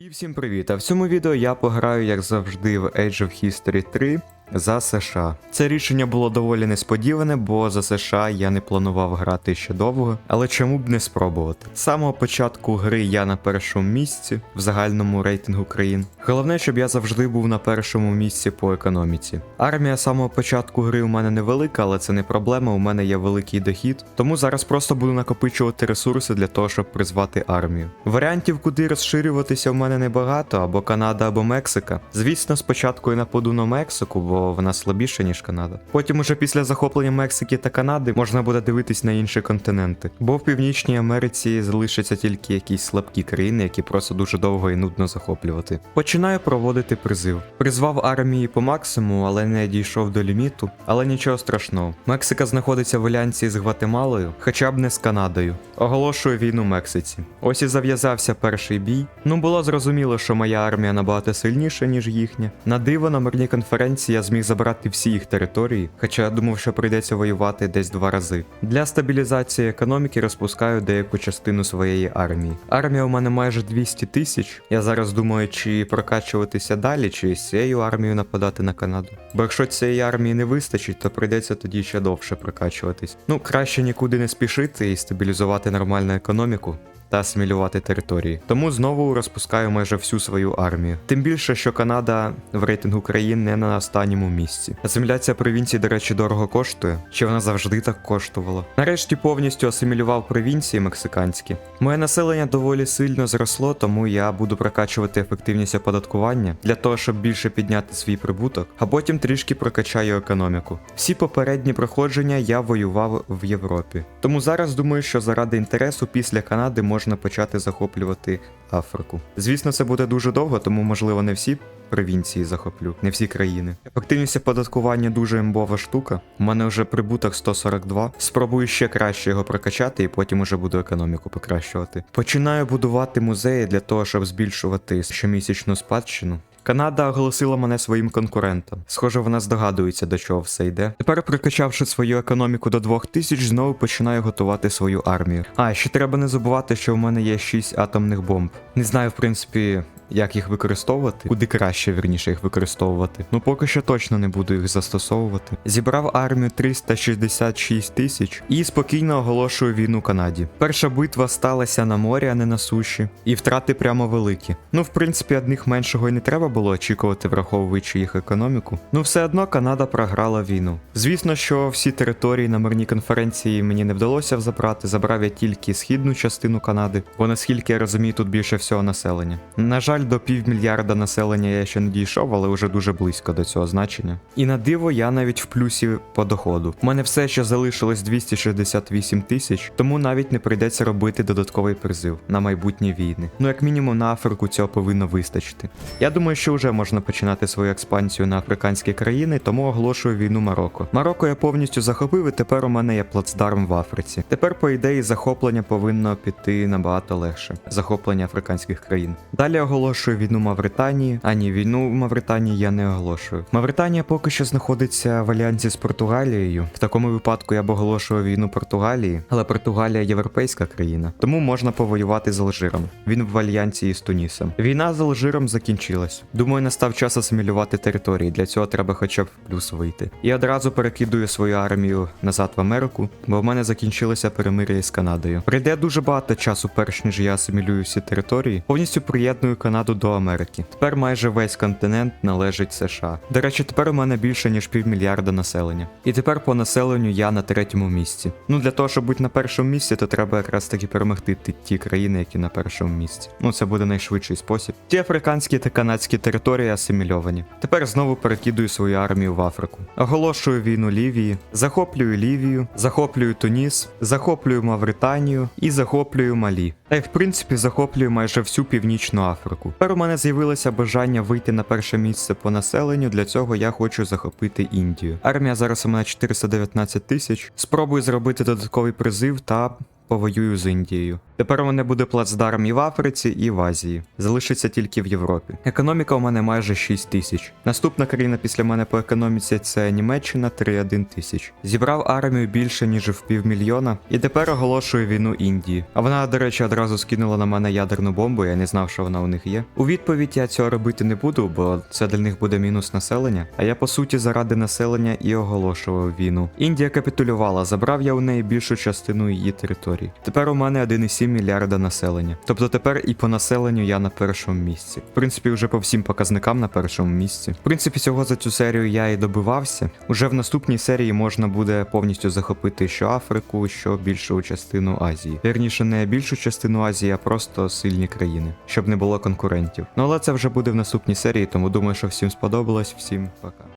І всім привіт! А в цьому відео я пограю, як завжди, в Age of History 3 за США. Це рішення було доволі несподіване, бо за США я не планував грати ще довго, але чому б не спробувати? З самого початку гри я на першому місці в загальному рейтингу країн. Головне, щоб я завжди був на першому місці по економіці. Армія з самого початку гри у мене невелика, але це не проблема. У мене є великий дохід, тому зараз просто буду накопичувати ресурси для того, щоб призвати армію. Варіантів, куди розширюватися, в мене небагато, або Канада, або Мексика. Звісно, спочатку я нападу на Мексику, бо вона слабіша, ніж Канада. Потім, уже після захоплення Мексики та Канади, можна буде дивитись на інші континенти. Бо в Північній Америці залишаться тільки якісь слабкі країни, які просто дуже довго і нудно захоплювати. Починаю проводити призив. Призвав армії по максимуму, але не дійшов до ліміту. Але нічого страшного. Мексика знаходиться в альянсі з Гватемалою, хоча б не з Канадою. Оголошую війну Мексиці. Ось і зав'язався перший бій. Ну було зрозуміло, що моя армія набагато сильніша, ніж їхня. На диво на мирній конференції я зміг забрати всі їх території, хоча я думав, що прийдеться воювати десь два рази. Для стабілізації економіки розпускаю деяку частину своєї армії. Армія у мене майже 200 тисяч. Я зараз думаю, чи прокачуватися далі, чи з цією армією нападати на Канаду. Бо якщо цієї армії не вистачить, то прийдеться тоді ще довше прокачуватись. Ну, краще нікуди не спішити і стабілізувати нормальну економіку. Та асимілювати території. Тому знову розпускаю майже всю свою армію. Тим більше, що Канада в рейтингу країн не на останньому місці. Асиміляція провінцій, до речі, дорого коштує, чи вона завжди так коштувала. Нарешті повністю асимілював провінції мексиканські. Моє населення доволі сильно зросло, тому я буду прокачувати ефективність оподаткування для того, щоб більше підняти свій прибуток, а потім трішки прокачаю економіку. Всі попередні проходження я воював в Європі. Тому зараз думаю, що заради інтересу після Канади можна почати захоплювати Африку. Звісно, це буде дуже довго, тому можливо не всі провінції захоплю, не всі країни. Ефективність оподаткування дуже імбова штука. У мене вже прибуток 142. Спробую ще краще його прокачати, і потім уже буду економіку покращувати. Починаю будувати музеї для того, щоб збільшувати щомісячну спадщину. Канада оголосила мене своїм конкурентом. Схоже, вона здогадується, до чого все йде. Тепер, прокачавши свою економіку до 2000, знову починаю готувати свою армію. А ще треба не забувати, що в мене є 6 атомних бомб. Не знаю, в принципі. Як їх використовувати, куди краще вірніше їх використовувати. Ну поки що точно не буду їх застосовувати. Зібрав армію 366 тисяч і спокійно оголошую війну Канаді. Перша битва сталася на морі, а не на суші, і втрати прямо великі. Ну, в принципі, одних меншого і не треба було очікувати, враховуючи їх економіку. Ну, все одно Канада програла війну. Звісно, що всі території на мирній конференції мені не вдалося забрати. Забрав я тільки східну частину Канади, бо наскільки я розумію, тут більше всього населення. На жаль, до півмільярда населення я ще не дійшов, але вже дуже близько до цього значення. І на диво я навіть в плюсі по доходу. У мене все ще залишилось 268 тисяч, тому навіть не прийдеться робити додатковий призив на майбутні війни. Ну як мінімум на Африку цього повинно вистачити. Я думаю, що вже можна починати свою експансію на африканські країни, тому оголошую війну Марокко. Марокко я повністю захопив, і тепер у мене є плацдарм в Африці. Тепер, по ідеї, захоплення повинно піти набагато легше. Захоплення африканських країн. Далі оголошую війну Мавританії. А ні, війну в Мавританії я не оголошую. Мавританія поки що знаходиться в альянсі з Португалією. В такому випадку я б оголошував війну Португалії, але Португалія європейська країна, тому можна повоювати з Алжиром. Він в альянсі із Тунісом. Війна з Алжиром закінчилась. Думаю, настав час асимілювати території. Для цього треба хоча б в плюс вийти. І одразу перекидую свою армію назад в Америку, бо в мене закінчилося перемир'я з Канадою. Прийде дуже багато часу, перш ніж я асимілюю всі території. Повністю приєдную Канаду до Америки. Тепер майже весь континент належить США. До речі, тепер у мене більше ніж півмільярда населення. І тепер по населенню я на третьому місці. Ну для того, щоб бути на першому місці, то треба якраз таки перемогти ті країни, які на першому місці. Ну це буде найшвидший спосіб. Ті африканські та канадські території асимільовані. Тепер знову перекидую свою армію в Африку. Оголошую війну Лівії, захоплюю Лівію, захоплюю Туніс, захоплюю Мавританію і захоплюю Малі. Та й в принципі захоплюю майже всю північну Африку. Тепер у мене з'явилося бажання вийти на перше місце по населенню. Для цього я хочу захопити Індію. Армія зараз у мене 419 тисяч. Спробую зробити додатковий призив та повоюю з Індією. Тепер у мене буде плацдарм і в Африці, і в Азії. Залишиться тільки в Європі. Економіка у мене майже 6 тисяч. Наступна країна після мене по економіці це Німеччина 3,1 тисяч. Зібрав армію більше ніж в півмільйона, і тепер оголошую війну Індії. А вона, до речі, одразу скинула на мене ядерну бомбу, я не знав, що вона у них є. У відповідь я цього робити не буду, бо це для них буде мінус населення. А я по суті заради населення і оголошував війну. Індія капітулювала, забрав я у неї більшу частину її території. Тепер у мене 1,7 мільярда населення. Тобто тепер і по населенню я на першому місці. В принципі, вже по всім показникам на першому місці. В принципі, цього за цю серію я і добивався. Уже в наступній серії можна буде повністю захопити що Африку, що більшу частину Азії. Вірніше, не більшу частину Азії, а просто сильні країни, щоб не було конкурентів. Ну але це вже буде в наступній серії, тому думаю, що всім сподобалось. Всім пока.